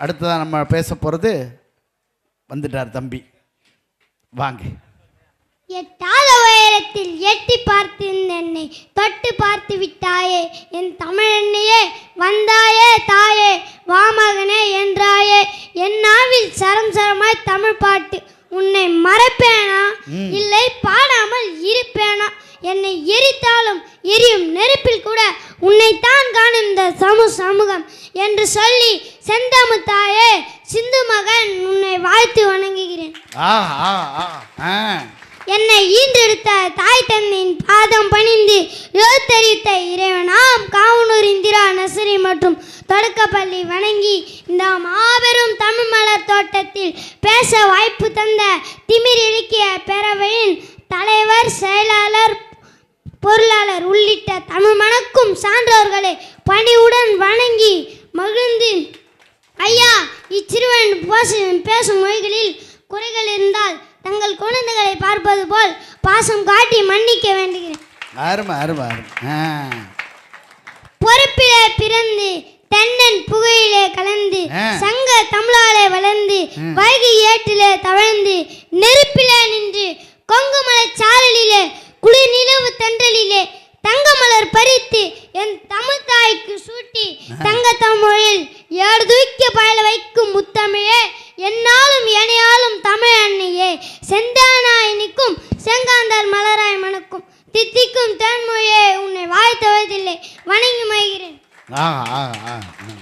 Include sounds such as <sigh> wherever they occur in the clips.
அடுத்ததான் நம்ம பேச போகிறது வந்துட்டார் தம்பி. வாங்க. எட்டாத உயரத்தில் எட்டி பார்த்து என்னை தொட்டு பார்த்து விட்டாயே. என் தமிழன்னையே வந்தாயே தாயே. வாமகனே என்றாயே. என் நாவில் சரம் சரமாய் தமிழ் பாட்டு உன்னை மறப்பேனா? இல்லை பாடாமல் இருப்பேனா? என்னை எரித்தாலும் எரியும் நெருப்பில் கூட உன்னைத்தான் காணும் இந்த சமு சமூகம் என்று சொல்லி செந்தமு தாயே சிந்து மகன் உன்னை வாழ்த்து வணங்குகிறேன். என்னை ஈன்றெடுத்த தாய் தந்தையின் பாதம் பணிந்து எழுத்தறிவித்த இறைவனாம் காவனூர் இந்திரா நர்சரி மற்றும் தொடக்கப்பள்ளி வணங்கி இந்த மாபெரும் தமிழ் மலர் தோட்டத்தில் பேச வாய்ப்பு தந்த திமிர் இலக்கிய பேரவையின் தலைவர் செயலாளர் பொருளாளர் உள்ளிட்ட தமிழ் மணக்கும் சான்றோர்களை பணிவுடன் வணங்கி மகிழ்ந்து. ஐயா இச்சிறுவன் பேசும் பேசும் மொழிகளில் குறைகள் இருந்தால் தங்கள் குழந்தைகளை பார்ப்பது போல் பாசம் காட்டி மன்னிக்க வேண்டுகிறேன். அருமை அருமை அருமை. ஆ. பொறுப்பிலே பிறந்து தென்னன் புகையிலே கலந்து. சங்க தமிழாலே வளர்ந்து வைகை ஏட்டிலே தவழ்ந்து நெருப்பிலே நின்று கொங்குமலை சாரலிலே குளிர் நிலவு தென்றலிலே தங்கமலர் பறித்து என் தமிழ் தாய்க்கு சூட்டி தங்க தமிழில் ஏடு தூக்கி பயல வைக்கும் முத்தமிழே என்னாலும் எனையாலும் தமிழ் அன்னையே செந்தானாய் நிற்கும் செங்காந்தார் மலராய் மணக்கும் தித்திக்கும் தேன்மொழியே உன்னை வாழ்த்துவதில்லை வணங்கி மகிழ்கிறேன் ஆ ஆ ஆ ஆ.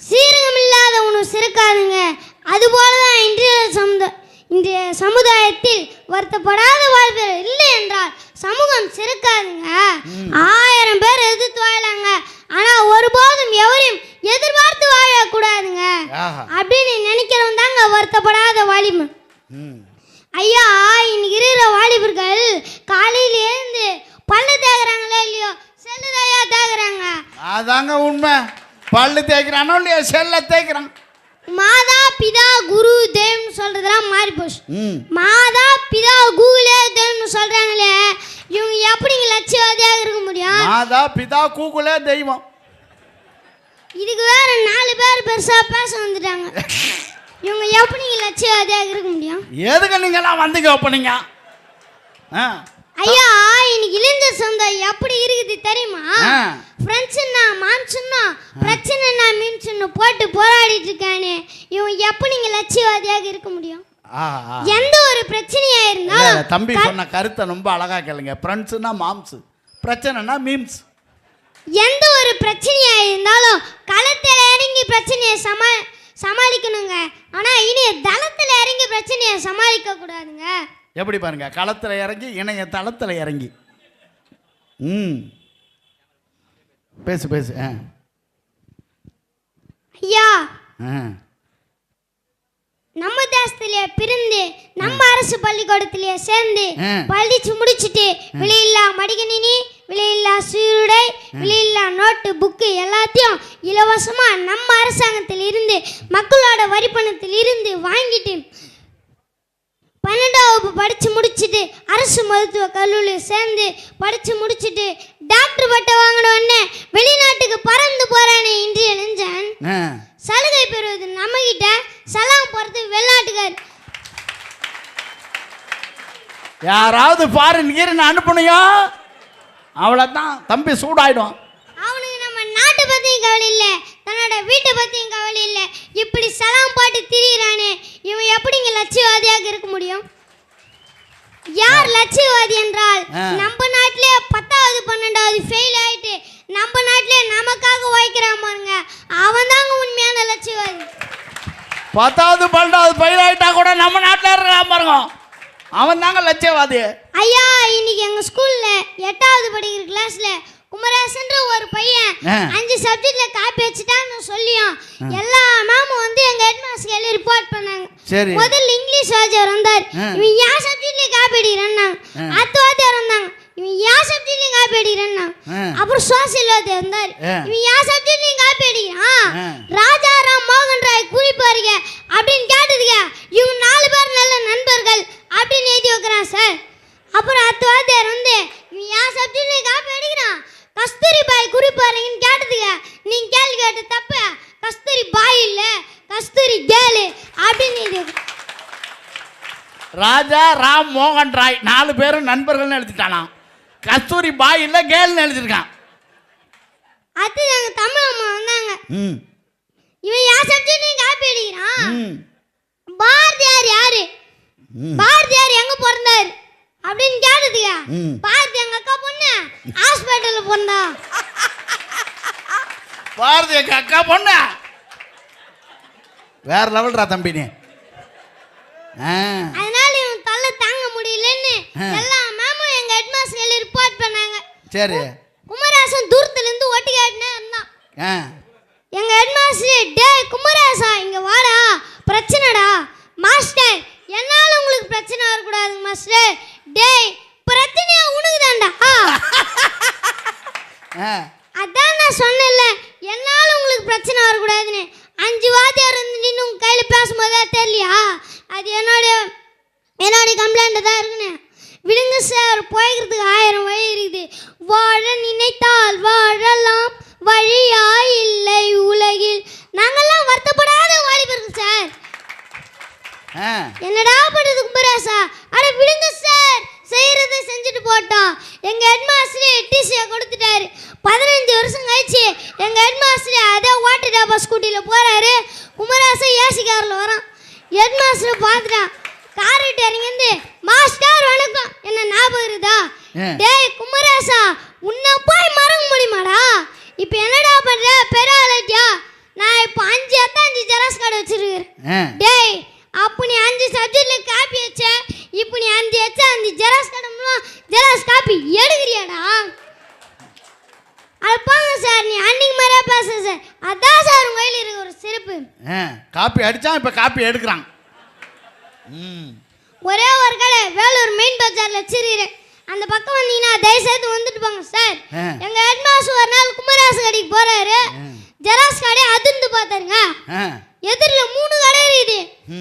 சீரகம் இல்லாத உணவு சிறக்காதுங்க அதுபோல தான் இன்றைய சமுத இன்றைய சமுதாயத்தில் வருத்தப்படாத வாழ்வு இல்லை என்றால் சமூகம் சிறக்காதுங்க ஆயிரம் பேர் எதிர்த்து வாழலாங்க. ஆனால் ஒருபோதும் எவரையும் எதிர்பார்த்து வாழக்கூடாதுங்க. அப்படின்னு நினைக்கிறவன் தாங்க வருத்தப்படாத வாலிபன். ஐயா இன்னைக்கு இருக்கிற வாலிபர்கள் காலையில எழுந்து பல்ல தேக்குறாங்களோ இல்லையோ செல்லு தாயா தேக்குறாங்க அதாங்க உண்மை. பல்லு தேய்க்கிறானோ இல்லையா செல்ல தேய்க்கிறான். மாதா பிதா குரு தேவ்னு சொல்றதெல்லாம் மாறி போச்சு. மாதா பிதா கூகுளே தேவ்னு சொல்றாங்களே இவங்க எப்படிங்க லட்சியவாதியாக இருக்க முடியும்? மாதா பிதா கூகுளே தெய்வம். இதுக்கு வேற நாலு பேர் பெருசா பேச வந்துட்டாங்க. இவங்க எப்படிங்க லட்சியவாதியாக இருக்க முடியும்? எதுக்கு நீங்களாம் வந்தீங்க ஓப்பனிங்க ஆ. ஐயா இன்னைக்கு இளைஞர் சொந்தம் எப்படி இருக்குது தெரியுமா? ஆ. ஃப்ரெண்ட்ஸுன்னா மான்சுன்னா பிரச்சனைனா மீன்ஸ்னு போட்டு போராடிட்டு இருக்கானே. இவன் எப்படிங்க லட்சியவாதியாக இருக்க முடியும்? எந்த ஒரு பிரச்சனையா இருந்தாலும் தம்பி சொன்ன கருத்தை ரொம்ப அழகா கேளுங்க. ஃப்ரெண்ட்ஸுனா மாம்ஸு பிரச்சனைனா மீம்ஸ். எந்த ஒரு பிரச்சனையா இருந்தாலும் களத்தில் இறங்கி பிரச்சனையை சமா சமாளிக்கணுங்க. ஆனா இனி தளத்துல இறங்கி பிரச்சனையை சமாளிக்க கூடாதுங்க. எப்படி பாருங்க களத்தில் இறங்கி இணைய தளத்தில் இறங்கி. ம். பேசு பேசு ஆ. ஐயா. ஆ. நம்ம தேசத்திலே பிறந்து நம்ம அரசு பள்ளிக்கூடத்திலே சேர்ந்து. படிச்சு முடிச்சுட்டு விலையில்லா மடிகணினி விலையில்லா சீருடை விலையில்லா நோட்டு புக்கு எல்லாத்தையும் இலவசமா நம்ம அரசாங்கத்தில் இருந்து மக்களோட வரிப்பணத்தில் இருந்து வாங்கிட்டு பன்னெண்டாம் வகுப்பு படித்து முடிச்சுட்டு அரசு மருத்துவ கல்லூரியில் சேர்ந்து படித்து முடிச்சுட்டு டாக்டர் பட்டம் வாங்கின உடனே வெளிநாட்டுக்கு பறந்து போறானே இன்றைய நெஞ்சன். சலுகை பெறுவது நம்மகிட்ட சலாம் போகிறது வெளிநாட்டுக்கார். யாராவது ஃபாரின் கீரின் அனுப்பணையோ அவ்வளோதான் தம்பி சூடாயிடும். அவனுக்கு நம்ம நாட்டை பற்றியும் கவலை இல்லை தன்னோட வீட்டை பற்றியும் கவலை இல்லை. இப்படி சலாம் பாட்டு திரியிறானே எப்படிங்க லட்சியவாதியாக இருக்க முடியும்? யார் லட்சியவாதி என்றால். நம்ம நாட்டிலே பத்தாவது பன்னெண்டாவது ஃபெயில் ஆயிட்டு நம்ம நாட்டிலே நமக்காக உழைக்கிறான் பாருங்க. அவன் தாங்க உண்மையான லட்சியவாதி. பத்தாவது பன்னெண்டாவது பயிராயிட்டா கூட நம்ம நாட்டில் இருக்கலாம் பாருங்க. அவன் தாங்க லட்சியவாதி. ஐயா இன்னைக்கு எங்க ஸ்கூல்ல எட்டாவது படிக்கிற கிளாஸ்ல குமரேசன்ற ஒரு பையன். அஞ்சு சப்ஜெக்ட்ல காப்பி வச்சுட்டான்னு சொல்லியும் எல்லா மேமும் வந்து எங்க ஹெட் மாஸ்டர் எல்லாம் ரிப்போர்ட் பண்ணாங்க. சரி. முதல்ல இங்கிலீஷ் வாத்தியார் வந்தார். இவன் ஏன் சப்ஜெக்ட்லயே காப்பி அடிக்கிறான்னா ஆ. அத்து வாத்தியார் வந்தாங்க. இவன் ஏன் சப்ஜெக்ட்லயும் காப்பி அடிக்கிறான்னா ஆ. அப்புறம் சோசியல் வாத்தியார் வந்தார். இவன் ஏன் சப்ஜெக்ட்லயும் காப்பி அடிக்கிறான்? ஆ. ராஜாராம் மோகன் ராய் குறிப்பாருங்க அப்படின்னு கேட்டதுங்க. இவங்க நாலு பேர் நல்ல நண்பர்கள் அப்படின்னு எழுதி வைக்கிறான் சார் அப்புறம் அத்து வாத்தியார் வந்து இவன் ஏன் சப்ஜெக்ட்லயும் காப்பி அடிக்கிறான்? கஸ்தூரி பாய் குறிப்பாருங்கன்னு கேட்டதுங்க நீங்க கேள்வி கேட்ட தப்பு கஸ்தூரி பாய் இல்லை கஸ்தூரி கேளு அப்படின்னு ராஜா ராம் மோகன் ராய் நாலு பேரும் நண்பர்கள்னு எழுதிட்டானா. கஸ்தூரி பாய் இல்லை கேள்னு எழுதிருக்கான் அது எங்க தமிழ் அம்மா வந்தாங்க. இவன் யார் சப்ஜெக்ட் காப்பி அடிக்கிறான். பாரதியார் யாரு? பாரதியார் எங்க பிறந்தாரு? அப்படின்னு கேட்டதுங்க பாரதியார் அக்கா பொண்ணு? பாரதி எங்க அக்கா பொண்ணு? வேற லெவல்ரா தம்பி நீ. அதனால இவன் தொல்லை தாங்க முடியலன்னு ஆ. எல்லா மேமும் எங்க ஹெட்மாஸ்டர் ரிப்போர்ட் பண்ணாங்க. சரி. குமராசன் தூரத்துல இருந்து ஒட்டி கேட்டுனே இருந்தான். எங்க ஹெட்மாஸ்டர் டேய் குமராசா இங்க வாடா. பிரச்சனைடா. மாஸ்டர் என்னால உங்களுக்கு பிரச்சனை வரக்கூடாது மாஸ்டர். டேய் பிரச்சனையா உனக்கு தான்டா ஆ. அதான் நான் சொன்னேன்ல என்னால உங்களுக்கு பிரச்சனை வரக்கூடாதுன்னு. அஞ்சு வாத்தியார் வந்து நின்று உங்க கையில பேசும்போதே தெரியலையா? அது என்னோட என்னோட கம்ப்ளைண்ட் தான் இருக்குன்னு. விடுங்க சார் போய்க்கிறதுக்கு ஆயிரம் வழி இருக்குது. வாழ நினைத்தால் வாழலாம் வழியா இல்லை உலகில். நாங்கெல்லாம் வருத்தப்படாத வாலிபர்கள் சார். என்னடா பண்ணுது கும்பராசா அட விடுங்க சார். செய்யறதை செஞ்சுட்டு போட்டோம். எங்க ஹெட்மாஸ்டர் டிசியை கொடுத்துட்டாரு. பதினஞ்சு வருஷம் கழிச்சு எங்க ஹெட்மாஸ்டர் அதே வாட்டர் டாபா ஸ்கூட்டியில போறாரு. குமராசா ஏசி கார்ல வரான். ஹெட்மாஸ்டர் பார்த்துட்டான். கார் விட்டு இறங்கி மாஸ்டர் வணக்கம். என்ன ஞாபகம் இருக்குதா. டேய் குமராசா உன்னை போய் மறக்க முடியுமாடா? இப்போ என்னடா பண்ற? பெரிய ஆளாட்டியா நான் இப்போ அஞ்சு அஞ்சு ஜெராக்ஸ் கடை வச்சிருக்கிறேன் ஆ. டேய் அப்போ நீ அஞ்சு சப்ஜெக்ட்ல காப்பி வச்ச? நீ அஞ்சு வச்ச அஞ்சு ஜெராக்ஸ் கடம்லாம் ஜெராக்ஸ் காப்பி எடுக்கிறியாடா? அது போங்க சார் நீ அன்னைக்கு மாதிரியே பேச சார். அதான் சார் உங்க கையில் இருக்க ஒரு சிறப்பு காப்பி அடிச்சான் இப்போ காப்பி எடுக்கிறான். ம். ஒரே ஒரு கடை வேலூர் மெயின் பஜார்ல வச்சிருக்கிறேன். அந்த பக்கம் வந்தீங்கன்னா தயவு செய்து வந்துட்டு போங்க சார். எங்க ஹெட்மாஸ்டர் ஒரு நாள் குமராசு கடைக்கு போறாரு. ஜெராக்ஸ் கடை அதிர்ந்து பார்த்தாருங்க. எதிரில் மூணு கடை இருக்குது.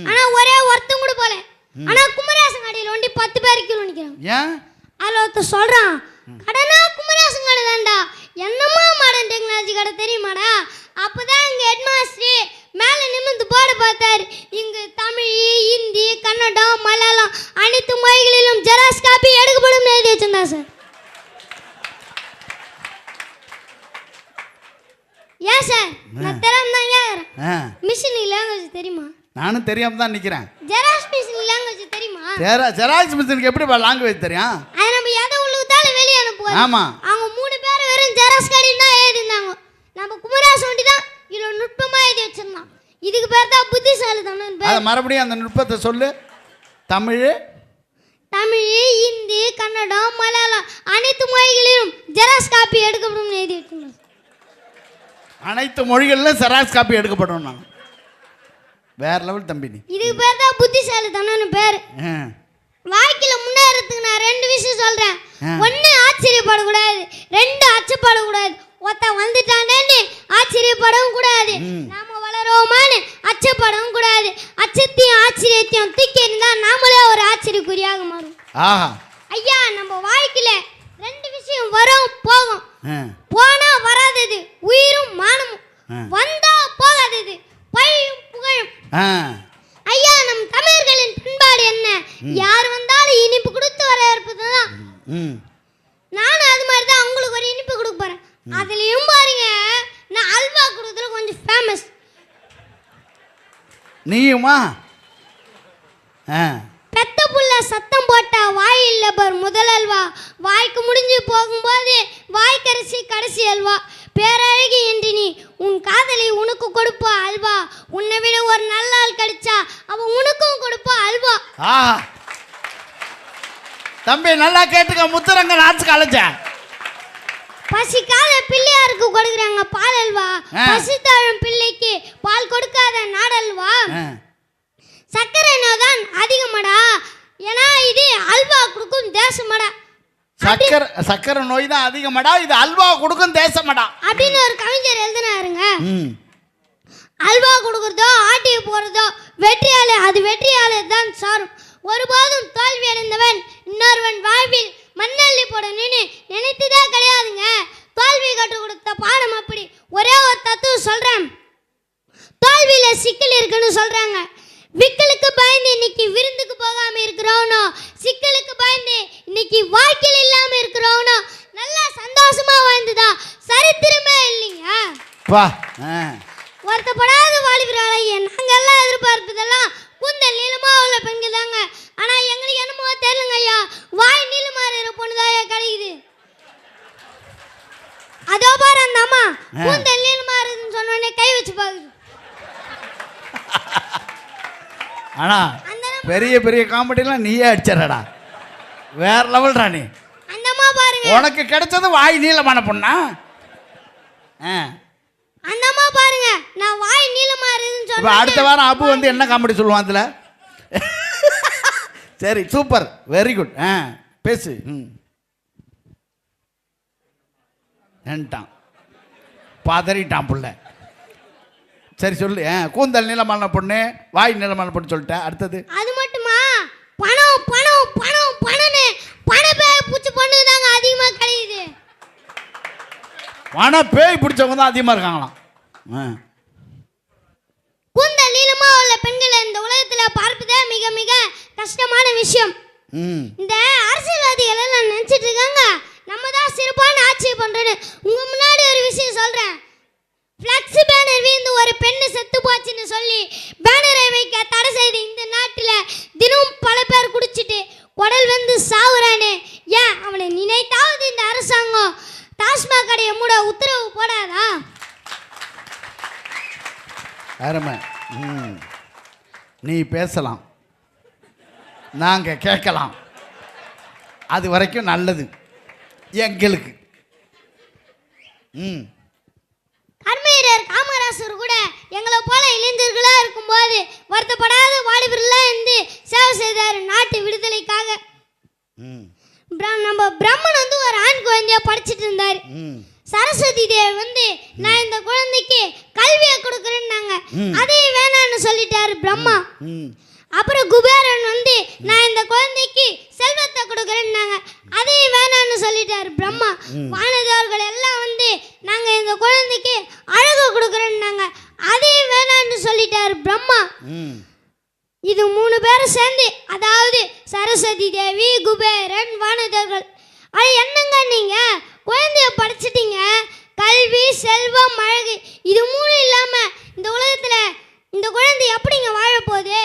ஆனா ஒரே ஒருத்தன் கூட போல ஆனா குமராசன் கடையில் ஒண்டி பத்து பேர் கிலோ நிற்கிறான் ஏன்? அதில் ஒருத்தர் சொல்றான் கடனா குமராசன் கடை தான்டா என்னமா மாடர்ன் டெக்னாலஜி கடை தெரியுமாடா? அப்பதான் இங்க ஹெட்மாஸ்டர் மேல நிமிர்ந்து போட பார்த்தாரு. இங்கு தமிழ் ஹிந்தி கன்னடம் மலையாளம் அனைத்து மொழிகளிலும் ஜெராக்ஸ் காப்பி எடுக்கப்படும் எழுதி வச்சிருந்தா சார். ஏன் சார்? நான் தெரியாம தான் ஆ. மிஷின் லாங்குவேஜ் தெரியுமா? நானும் தெரியாம தான் நிற்கிறேன் ஜெராக்ஸ் மிஷின் லாங்குவேஜ் தெரியுமா ஜெரா ஜெராக்ஸ் மிஷினுக்கு எப்படி லாங்குவேஜ் தெரியும்? அது நம்ம எதை உள்ளுக்குத்தாலும் வெளியே அனுப்புவோம் ஆமா. அவங்க மூணு பேர் வெறும் ஜெராக்ஸ் கடையில் தான் எழுதிருந்தாங்க நம்ம குமராசு ஒண்டி தான் இதில் நுட்பமாக எழுதி வச்சிருந்தான். இதுக்கு பேர் தான் புத்திசாலித்தனம் அதை பேர். மறுபடியும் அந்த நுட்பத்தை சொல்லு. தமிழ் தமிழ் ஹிந்தி கன்னடம் மலையாளம் அனைத்து மொழிகளிலும் ஜெராக்ஸ் காப்பி எடுக்கப்படும் எழுதி வச்சிருந்தோம் அனைத்து மொழிகளிலும் ஜெராக்ஸ் காப்பி எடுக்கப்படும் நான். வேற லெவல் தம்பி நீ. இதுக்கு பேர் தான் புத்திசாலித்தனம்னு பேர். வாழ்க்கையில முன்னேறதுக்கு நான் ரெண்டு விஷயம் சொல்றேன். ஒண்ணு ஆச்சரியப்படக்கூடாது. ரெண்டு அச்சப்படக்கூடாது. ஒருத்த வந்துட்டானேன்னு ஆச்சரியப்படவும் கூடாது. நாம வளருவோமான்னு அச்சப்படவும் கூடாது. அச்சத்தையும் ஆச்சரியத்தையும் தூக்கி இருந்தா நாமளே ஒரு ஆச்சரியக்குறியாக மாறும் ஆஹா. ஐயா நம்ம வாழ்க்கையில ரெண்டு விஷயம் வரும் போகும். போனா வராதது உயிரும் மானமும். வந்தா போகாதது. பழியும் புகழும். ஐயா நம் தமிழர்களின் பண்பாடு என்ன? யார் வந்தாலும் இனிப்பு கொடுத்து வரவேற்பது தான் ம். நானும் அது மாதிரி தான் அவங்களுக்கு ஒரு இனிப்பு கொடுக்க போறேன். அதுலயும் பாருங்க நான் அல்வா கொடுக்கறதுல கொஞ்சம் ஃபேமஸ் நீயுமா? ஆ. பெத்த புள்ள சத்தம் போட்டா வாய் இல்ல பார் முதல் அல்வா. வாய்க்கு முடிஞ்சு போகும்போது வாய்க்கரிசி கடைசி அல்வா. பேரழகி என்று நீ உன் காதலி உனக்கு கொடுப்பா அல்வா. உன்னை விட ஒரு நல்ல ஆள் கிடைச்சா அவ உனக்கும் கொடுப்பா அல்வா. ஆஹா. தம்பி நல்லா கேட்டுக்க. முத்துரங்க நாச்சு காலேஜ பசிக்காத பிள்ளையாருக்கு கொடுக்குறாங்க பால் அல்வா. ஆ. பசி தழும் பிள்ளைக்கு பால் கொடுக்காத நாடல்வா சர்க்கரை தான் அதிகமாடா. ஏன்னா இது அல்வா கொடுக்கும் தேசமாடா. சக்கரை சக்கரை நோய் தான் அதிகமாடா. இது அல்வா கொடுக்கும் தேசமாடா. அப்படின்னு ஒரு கவிஞர் எழுதினாருங்க. அல்வா கொடுக்குறதோ ஆட்டிய போறதோ வெற்றியாளர் அது வெற்றியாளர் தான் சாரும் ஒருபோதும் தோல்வி அடைந்தவன் இன்னொருவன் வாழ்வில் மண்ணள்ளி போட நின்று நினைத்ததே கிடையாதுங்க. தோல்வி கற்றுக் கொடுத்த பாடம் அப்படி. ஒரே ஒரு தத்துவம் சொல்றேன். தோல்வியில சிக்கல் இருக்குன்னு சொல்றாங்க. விக்கலுக்கு பயந்து இன்னைக்கு விருந்துக்கு போகாம இருக்கிறோம் இன்னைக்கு வாழ்க்கையில் இல்லாம இருக்கிறவனோ நல்லா சந்தோஷமா வாழ்ந்துதா? சரித்திரமே இல்லைங்க வா. வருத்தப்படாத வாலிபர்களைய நாங்கெல்லாம் எதிர்பார்ப்பதெல்லாம் கூந்தல் நீளமா உள்ள பெண்கள் தாங்க ஆனா எங்களுக்கு என்னமோ தெரியலங்க ஐயா. வாய் நீளமா இருக்கிற பொண்ணுதாயா கிடைக்குது. அதோ பாரு அந்த அம்மா. கூந்தல் நீளமா இருக்குன்னு சொன்ன உடனே கை வச்சு பாக்குது <laughs> ஆனா பெரிய பெரிய காமெடிலாம் நீயே அடிச்சிடடா வேற லெவல்டா நீ. உனக்கு கிடைச்சது வாய் நீளமான பொண்ணா? ஆ. அந்த அம்மா பாருங்க நான் வாய் நீளமா இருக்குன்னு அடுத்த வாரம் அபு வந்து என்ன காமெடி சொல்லுவான் அதில்? <laughs> சரி சூப்பர் வெரி குட் ஆ பேசு. ம். பதறிட்டான் புள்ள. சரி சொல்லு. ஆ கூந்தல் நீளமான பொண்ணு வாய் நீளமான பொண்ணு சொல்லிட்டேன். அடுத்தது? அது மட்டுமா? பணம் பணம் பணம் பணம்னு பணப்பே பூச்சி பொண்ணுங்க தாங்க அதிகமா கிடைக்குது. பண பேய் பிடிச்சவங்க தான் அதிகமாக இருக்காங்களாம். கூந்தல் நீளமா உள்ள பெண்களை இந்த உலகத்துல பார்ப்பதே மிக மிக கஷ்டமான விஷயம். இந்த அரசியல்வாதிகள் எல்லாம் நினைச்சிட்டு இருக்காங்க. நம்ம தான் சிறப்பான ஆட்சி பண்றோன்னு உங்க முன்னாடி ஒரு விஷயம் சொல்றேன். ஃப்ளக்ஸ் பேனர் வீழ்ந்து ஒரு பெண்ணு செத்து போச்சுன்னு சொல்லி பேனரை வைக்க தடை செய்து இந்த நாட்டில் தினமும் பல பேர் குடிச்சிட்டு குடல் வந்து சாவுறானே. ஏன்? அவனை நினைத்தாவது இந்த அரசாங்கம். டாஸ்மாக் கடையை மூட உத்தரவு போடாதா? அருமை. ம். நீ பேசலாம். நாங்கள் கேட்கலாம். அது வரைக்கும் நல்லது. எங்களுக்கு. ம். கர்மீரர் காமராசர் கூட எங்களை போல இளைஞர்களா இருக்கும்போது வருத்தப்படாத வாலிபர்களாக இருந்து சேவை செய்தார் நாட்டு விடுதலைக்காக. நம்ம பிரம்மன் வந்து ஒரு ஆண் குழந்தையா படிச்சிட்டு இருந்தார். சரஸ்வதி தேவி வந்து நான் இந்த குழந்தைக்கு கல்வியை கொடுக்குறேன்னாங்க. ம். அதையும் வேணாம்னு சொல்லிட்டாரு பிரம்மா. அப்புறம் குபேரன் வந்து நான் இந்த குழந்தைக்கு செல்வத்தை கொடுக்குறேன்னாங்க. அதையும் வேணாம்னு சொல்லிட்டாரு பிரம்மா. வானதேவர்கள் எல்லாம் வந்து நாங்க இந்த குழந்தைக்கு அழகு கொடுக்குறேன்னாங்க. அதையும் வேணாம்னு சொல்லிட்டாரு பிரம்மா. இது மூணு பேரும் சேர்ந்து அதாவது சரஸ்வதி தேவி குபேரன் வானதர்கள். அது என்னங்க நீங்க? குழந்தைய படிச்சிட்டீங்க? கல்வி செல்வம் அழகு இது மூணு இல்லாம இந்த உலகத்துல இந்த குழந்தை எப்படிங்க வாழ போகுது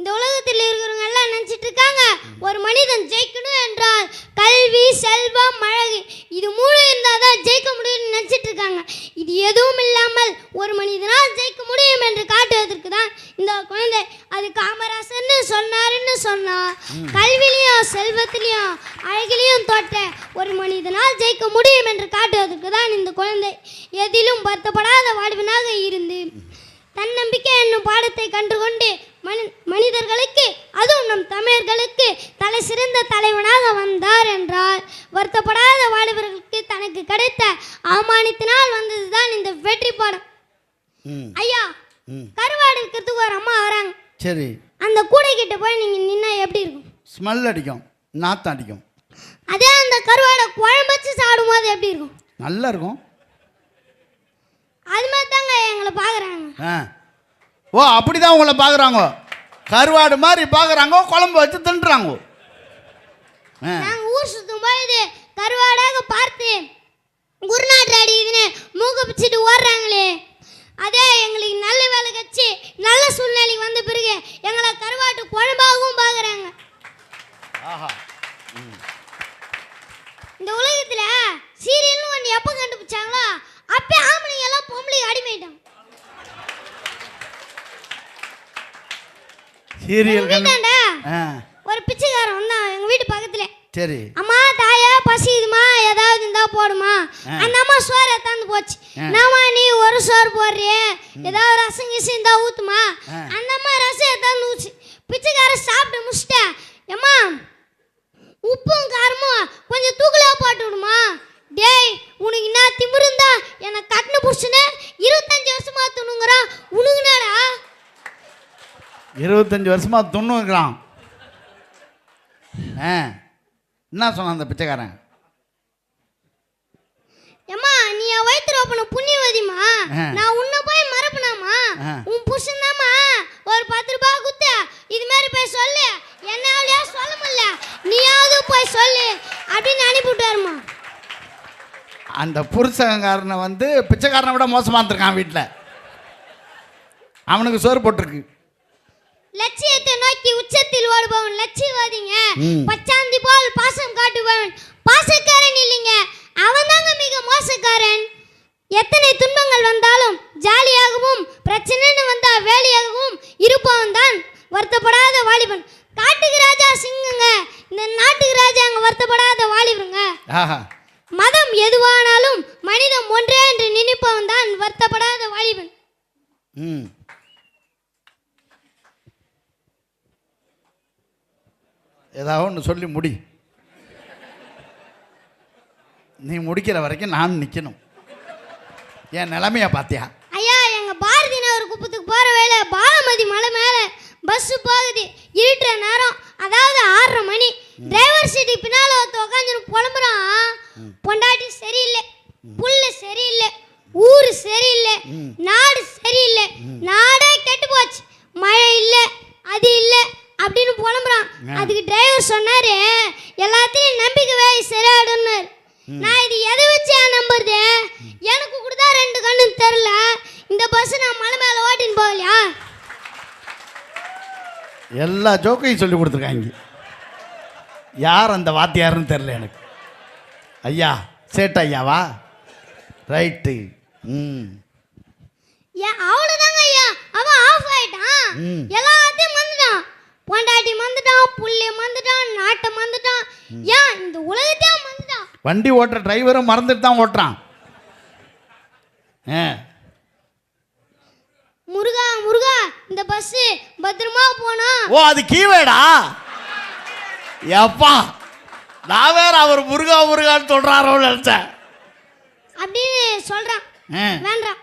இந்த உலகத்தில் இருக்கிறவங்க எல்லாம் நினச்சிட்டு இருக்காங்க. ஒரு மனிதன் ஜெயிக்கணும் என்றால் கல்வி செல்வம் அழகு இது மூணு இருந்தால் தான் ஜெயிக்க முடியும்னு நினச்சிட்டு இருக்காங்க. இது எதுவும் இல்லாமல் ஒரு மனிதனால் ஜெயிக்க முடியும் என்று காட்டுவதற்கு தான் இந்த குழந்தை. அது காமராசர்னு சொன்னாருன்னு சொன்னா கல்விலையும் செல்வத்திலையும் அழகிலையும் தொட்ட ஒரு மனிதனால் ஜெயிக்க முடியும் என்று காட்டுவதற்கு தான் இந்த குழந்தை. எதிலும் வருத்தப்படாத வாழ்வினாக இருந்து தன்னம்பிக்கை என்னும் பாடத்தை கண்டுகொண்டு மனி மனிதர்களுக்கு அதுவும் நம் தமிழர்களுக்கு தலை சிறந்த தலைவனாக வந்தார் என்றால் வருத்தப்படாத வாலிபர்களுக்கு தனக்கு கிடைத்த அவமானத்தினால் வந்ததுதான் இந்த வெற்றி பாடம். ஐயா கருவாடு இருக்கிறதுக்கு ஒரு அம்மா வராங்க. சரி. அந்த கூடை கிட்ட போய் நீங்க நின்னா எப்படி இருக்கும்? ஸ்மெல் அடிக்கும் நாத்தம் அடிக்கும். அதே அந்த கருவாடை குழம்பு வச்சு சாப்பிடும்போது எப்படி இருக்கும்? நல்லா இருக்கும். அது மாதிரி தாங்க எங்களை பார்க்குறாங்க. ஆ. ஓ அப்படி தான் உங்களை பார்க்குறாங்க. கருவாடு மாதிரி பார்க்குறாங்க குழம்பு வச்சு நாங்க ஊர் சுத்தும் கருவாடாக பார்த்து குருநாட்டு அடிக்குதுன்னு மூக்க பிடிச்சிட்டு ஓடுறாங்களே. அதே எங்களுக்கு நல்ல வேலை கட்சி நல்ல சூழ்நிலைக்கு வந்த பிறகு எங்களை கருவாட்டு குழம்பாகவும் பார்க்குறாங்க. இந்த உலகத்துல சீரியல்னு ஒன்று எப்போ கண்டுபிடிச்சாங்களோ அப்பே ஆம்பளைங்க எல்லாம் பொம்பளை அடிமைட்டாங்க சீரியல் கண்டு ஒரு பிச்சைக்காரன் வந்தான் எங்க வீட்டு பக்கத்துல. சரி. அம்மா தாயா பசிக்குதுமா ஏதாவது இருந்தா போடுமா. அந்த அம்மா சோறு எத்தாந்து போச்சு. என்னம்மா நீ ஒரு சோறு போடுறியே? ஏதாவது ரசம் கிசம் இருந்தா ஊத்துமா. அந்த அம்மா ரசம் எத்தாந்து ஊச்சு. பிச்சைக்கார சாப்பிட்டு முடிச்சிட்டேன் ஏம்மா உப்பும் காரமும் கொஞ்சம் தூக்கலா போட்டு விடுமா? டேய் உனக்கு என்ன திமிருந்தா என்னை கட்டின புருஷனே இருபத்தஞ்சு வருஷமா துணுங்குறான். உனக்கு என்னடா? இருபத்தஞ்சி வருஷமா தொண்ணூறுக்கிறான் ஆ என்ன சொன்னான் அந்த பிச்சைக்காரன்? ஏம்மா நீ என் வயிற்று ஓப்பன புண்ணியவதிமா. நான் உன்னை போய் மறப்பனாமா. உன் புருஷன்தாம்மா. ஒரு பத்து ரூபாய் குத்து இது மாதிரி போய் சொல்லு. என்னாலயா சொல்ல முடியல. நீயாவது போய் சொல்லு அப்படின்னு அனுப்பிவிட்டாருமா அந்த புருஷங்காரனை வந்து பிச்சைக்காரனை விட மோசமாக இருந்திருக்கான் வீட்டில் அவனுக்கு சோறு போட்டிருக்கு. லட்சியத்தை நோக்கி உச்சத்தில் ஓடுபவன் லட்சியவாதிங்க. பச்சாந்தி போல் பாசம் காட்டுபவன். பாசக்காரன் இல்லைங்க. அவன் தாங்க மிக மோசக்காரன். எத்தனை துன்பங்கள் வந்தாலும் ஜாலியாகவும் பிரச்சனைன்னு வந்தா வேலையாகவும் இருப்பவன் தான் வருத்தப்படாத வாலிபன். காட்டுக்கு ராஜா சிங்கங்க. இந்த நாட்டுக்கு ராஜா அங்க வருத்தப்படாத வாலிபருங்க. மதம் எதுவானாலும் மனிதம் ஒன்றே என்று நினைப்பவன் தான் வருத்தப்படாத வாலிபன். ஏதாவது ஒன்று சொல்லி முடி. நீ முடிக்கிற வரைக்கும் நான் நிற்கணும் என் நிலைமைய பார்த்தியா ஐயா எங்க பாரதி நகர் குப்பத்துக்கு போற வேலை பாலமதி மலை மேல பஸ் போகுது. இருட்டுற நேரம் அதாவது ஆறரை மணி. டிரைவர் சீட்டு பின்னால ஒருத்த உட்காந்து புலம்புறான். பொண்டாட்டி சரியில்லை. புல்லு சரியில்லை. ஊரு சரியில்லை. நாடு சரியில்லை. நாடே கெட்டு போச்சு மழை இல்லை அது இல்லை. அப்படின்னு புலம்புறான். அதுக்கு டிரைவர் சொன்னாரு எல்லாத்தையும் நம்பிக்கை வை சரியாயிடும்னாரு நான் இது எதை வச்சு நம்புறது? எனக்கு கூட தான் ரெண்டு கண்ணு தெரில இந்த பஸ் நான் மலை மேலே ஓட்டின்னு போகலையா? எல்லா ஜோக்கையும் சொல்லி கொடுத்துருக்காங்க. யார் அந்த வாத்தியாருன்னு தெரில எனக்கு. ஐயா சேட்ட ஐயாவா? ரைட்டு. ம். ஏன் அவ்வளோதாங்க ஐயா. அவன் ஆஃப் ஆயிட்டான். ம். பொண்டாட்டி மறந்துட்டான் புள்ளி மறந்துட்டான் நாட்டை மறந்துட்டான். ஏன் இந்த உலகத்தையும் மறந்துட்டான் வண்டி ஓட்டுற டிரைவரும் மறந்துட்டு தான் ஓட்டுறான். முருகா முருகா இந்த பஸ் பத்திரமா போனோம் ஓ அது கீவேடா? எப்பா நான் வேற அவர் முருகா முருகான்னு சொல்றாரோ நினைச்சேன். அப்படின்னு சொல்றான். வேண்டாம்.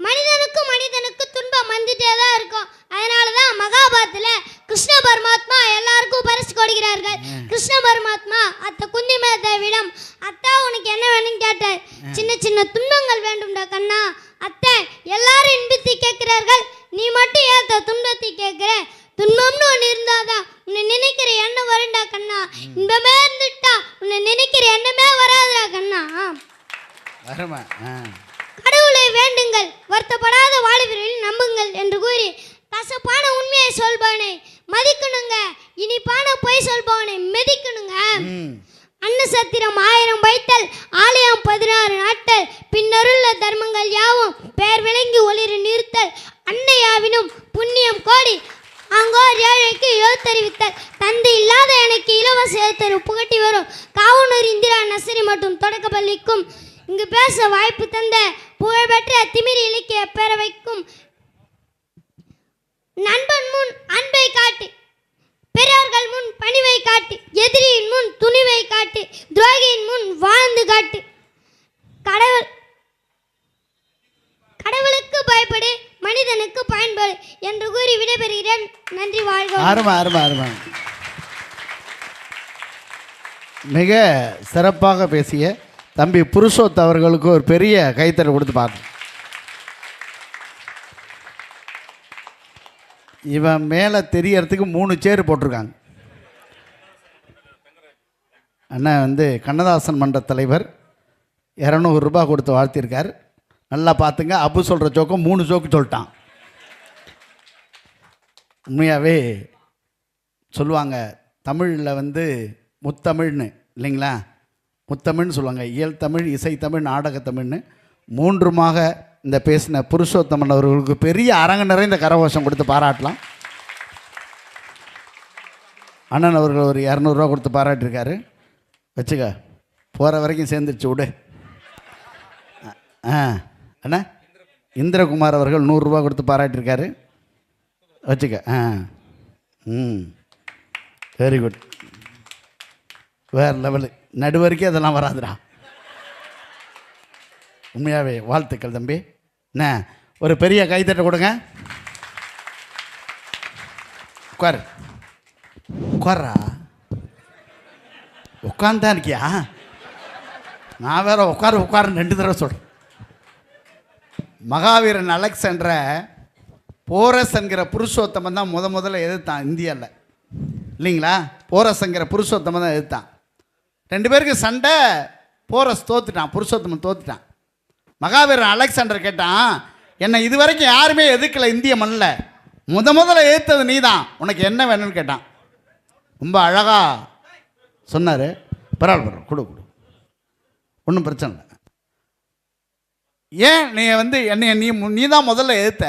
மனிதனுக்கு மனிதனுக்கு துன்பம் வந்துட்டே தான் இருக்கும். அதனால தான் மகாபாரத்தில் கிருஷ்ண பரமாத்மா எல்லாருக்கும் பரிசு கொடுக்கிறார்கள். கிருஷ்ண பரமாத்மா அத்தை குந்தி மேதாவிடம் அத்தா உனக்கு என்ன வேணும்னு கேட்டார். சின்ன சின்ன துன்பங்கள் வேண்டும்டா கண்ணா. அத்தை எல்லாரும் இன்பத்தை கேட்கிறார்கள். நீ மட்டும் ஏத்த துன்பத்தை கேட்கிற? துன்பம்னு ஒன்று இருந்தாதான் உன்னை நினைக்கிற எண்ணம் வரும்டா கண்ணா. இன்பமே இருந்துட்டா. உன்னை நினைக்கிற எண்ணமே வராதுடா கண்ணா. அருமை ஆ. கடவுளை வேண்டுங்கள் வருத்தப்படாத வாலிபரில் நம்புங்கள் என்று கூறி கசப்பான உண்மையை சொல்பவனை மதிக்கணுங்க இனிப்பான பொய் சொல்பவனை மிதிக்கணுங்க. அன்னசத்திரம் ஆயிரம் வைத்தல் ஆலயம் பதினாறு நாட்கள் பின்னருள்ள தர்மங்கள் யாவும் பெயர் விளங்கி ஒளிர நிறுத்தல் அன்னையாவினும் புண்ணியம் கோடி அங்கோர் ஏழைக்கு எழுத்தறிவித்தல் தந்தை இல்லாத எனக்கு இலவச எழுத்தறிவு புகட்டி வரும் காவனூர் இந்திரா நர்சரி மற்றும் தொடக்கப்பள்ளிக்கும் இங்கு பேச வாய்ப்பு தந்த புகழ்பெற்ற திமிரி இலக்கிய பேரவைக்கும் நண்பன் முன் அன்பை காட்டு பிறர்கள் முன் பணிவை காட்டு எதிரியின் முன் துணிவை காட்டு துரோகியின் முன் வாழ்ந்து காட்டு கடவுள் கடவுளுக்கு பயப்படு மனிதனுக்கு பயன்படு என்று கூறி விடைபெறுகிறேன் நன்றி வாழ்க வளமுடன். அருமை மிக சிறப்பாக பேசிய தம்பி புருஷோத் அவர்களுக்கு ஒரு பெரிய கைத்தறி கொடுத்து பார்த்து. இவன் மேலே தெரியறதுக்கு மூணு சேர் போட்டிருக்காங்க. அண்ணன் வந்து கண்ணதாசன் மன்ற தலைவர் இரநூறு கொடுத்து வாழ்த்திருக்கார். நல்லா பார்த்துங்க அப்பு சொல்கிற சோக்கம் மூணு சோக்கு சொல்லிட்டான். உண்மையாகவே சொல்லுவாங்க தமிழில் வந்து முத்தமிழ்னு இல்லைங்களா? முத்தமிழ்னு சொல்லுவாங்க. இயல் தமிழ் இசைத்தமிழ் நாடகத்தமிழ்னு மூன்றுமாக இந்த பேசின புருஷோத்தமன் அவர்களுக்கு பெரிய அரங்கு நிறைந்த கரகோஷம் கொடுத்து பாராட்டலாம். அண்ணன் அவர்கள் ஒரு இரநூறுவா கொடுத்து பாராட்டியிருக்காரு. வச்சுக்க போகிற வரைக்கும் சேர்ந்துருச்சு விடு. ஆ அண்ணா இந்திரகுமார் அவர்கள் நூறுரூவா கொடுத்து பாராட்டியிருக்காரு. வச்சுக்க ஆ ம் வெரி குட் வேறு லெவலு நடுவரைக்கும் அதெல்லாம் வராதுடா. உண்மையாகவே வாழ்த்துக்கள் தம்பி. என்ன ஒரு பெரிய கைத்தட்டை கொடுங்க. உட்காரு. உட்காரா உட்காந்துதான் இருக்கியா? நான் வேற உட்காரு உட்காருன்னு ரெண்டு தடவை சொல்கிறேன் மகாவீரன் அலெக்சாண்டரை போரஸ் என்கிற புருஷோத்தமன் தான் முத முதல்ல எதிர்த்தான் இந்தியாவில் இல்லைங்களா? போரஸங்கிற புருஷோத்தமன் தான் எதிர்த்தான். ரெண்டு பேருக்கு சண்டை போரஸ் தோத்துட்டான் புருஷோத்தமன் தோத்துட்டான். மகாவீரன் அலெக்சாண்டர் கேட்டான் என்னை இது வரைக்கும் யாருமே எதிர்க்கல இந்திய மண்ணில். முத முதல்ல எதிர்த்தது நீ தான் உனக்கு என்ன வேணும்னு கேட்டான். ரொம்ப அழகா சொன்னார். பரவாயில்ல பரவாயில்ல கொடு கொடு. ஒன்றும் பிரச்சனை இல்லை. ஏன் நீ வந்து என்னை நீ நீ தான் முதல்ல எதிர்த்த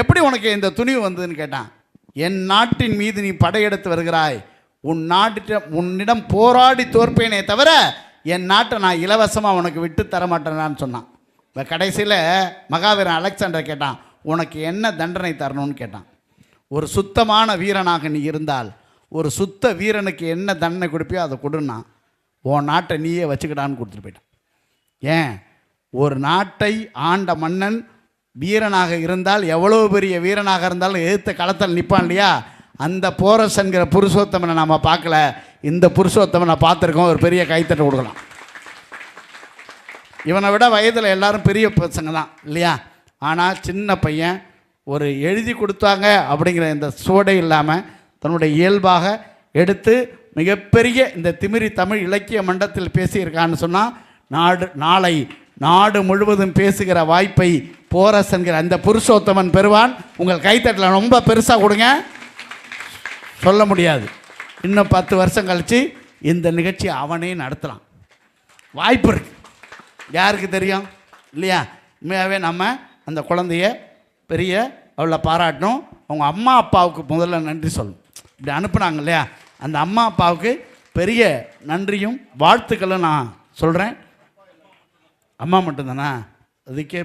எப்படி உனக்கு இந்த துணிவு வந்ததுன்னு கேட்டான். என் நாட்டின் மீது நீ படையெடுத்து வருகிறாய். உன் நாட்டிட்ட உன்னிடம் போராடி தோற்பேனே தவிர என் நாட்டை நான் இலவசமாக உனக்கு விட்டு தர மாட்டேனான்னு சொன்னான். இப்போ கடைசியில் மகாவீரன் அலெக்சாண்டர் கேட்டான் உனக்கு என்ன தண்டனை தரணும்னு? கேட்டான். ஒரு சுத்தமான வீரனாக நீ இருந்தால் ஒரு சுத்த வீரனுக்கு என்ன தண்டனை கொடுப்பியோ அதை கொடுன்னா உன் நாட்டை நீயே வச்சுக்கிடான்னு கொடுத்துட்டு போயிட்டான். ஏன்? ஒரு நாட்டை ஆண்ட மன்னன் வீரனாக இருந்தால் எவ்வளோ பெரிய வீரனாக இருந்தாலும் எதிர்த்த களத்தில் நிற்பான் இல்லையா? அந்த போரஸ் என்கிற புருஷோத்தமனை நம்ம பார்க்கல. இந்த புருஷோத்தமனை பார்த்துருக்கோம். ஒரு பெரிய கைத்தட்டு கொடுக்கலாம். இவனை விட வயதில் எல்லாரும் பெரிய பசங்க தான் இல்லையா? ஆனால் சின்ன பையன் ஒரு எழுதி கொடுத்தாங்க அப்படிங்கிற இந்த சுவடை இல்லாமல் தன்னுடைய இயல்பாக எடுத்து மிகப்பெரிய இந்த திமிரி தமிழ் இலக்கிய மண்டத்தில் பேசியிருக்கான்னு சொன்னால் நாடு நாளை நாடு முழுவதும் பேசுகிற வாய்ப்பை போரஸ் என்கிற அந்த புருஷோத்தமன் பெறுவான். உங்கள் கைத்தட்டில் ரொம்ப பெருசாக கொடுங்க. சொல்ல முடியாது. இன்னும் பத்து வருஷம் கழித்து இந்த நிகழ்ச்சி அவனே நடத்தலாம். வாய்ப்பு இருக்கு. யாருக்கு தெரியும்? இல்லையா? உண்மையாகவே நம்ம அந்த குழந்தைய பெரிய அவளை பாராட்டணும். அவங்க அம்மா அப்பாவுக்கு முதல்ல நன்றி சொல்லணும். இப்படி அனுப்புனாங்க இல்லையா? அந்த அம்மா அப்பாவுக்கு பெரிய நன்றியும் வாழ்த்துக்களும் நான் சொல்கிறேன் அம்மா மட்டும்தானா? அதுக்கே